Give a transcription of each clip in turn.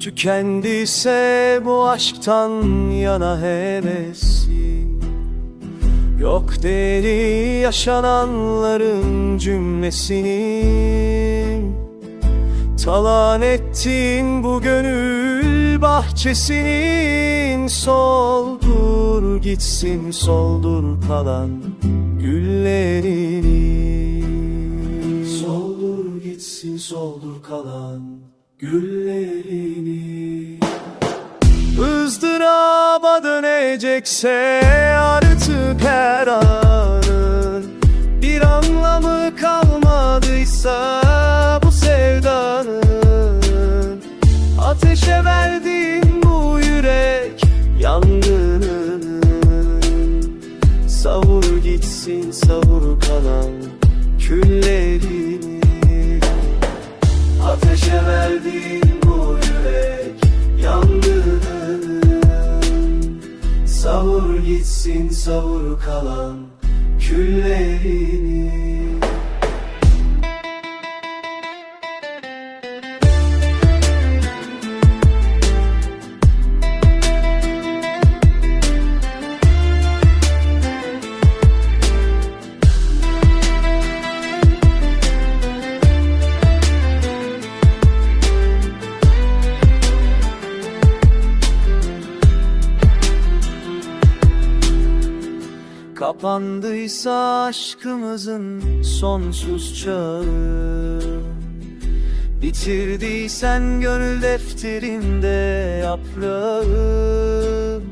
Tükendiyse bu aşktan yana hevesin Yok değeri yaşananların cümlesini Talan ettin bu gönül bahçesinin Soldur gitsin soldur kalan güllerini Soldur gitsin soldur kalan güllerini ızdıraba dönecekse artık her anın Bir anlamı kalmadıysa bu sevdanın. Ateşe verdin bu yürek yangının Savur gitsin savur savur kalan küllerini Kapandıysa aşkımızın sonsuz çağı. Bitirdiysen gönül defterinde yaprağım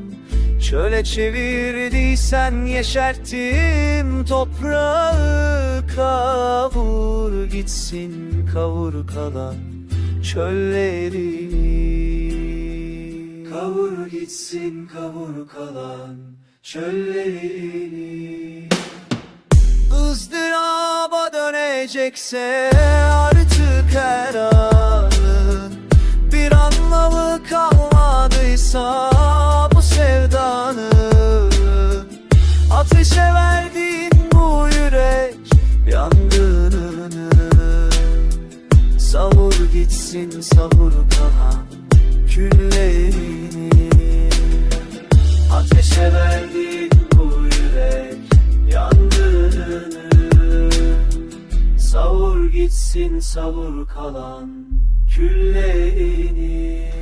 Şöyle çevirdiysen yeşerttim toprağı. Kavur gitsin kavur kalan çölleri. Kavur gitsin kavur kalan çöllerini. Izdıraba dönecekse artık her anın Bir anlamı kalmadıysa bu sevdanın Ateşe verdin bu yürek yangınını. Savur gitsin savur kalan küllerini Savur kalan küllerini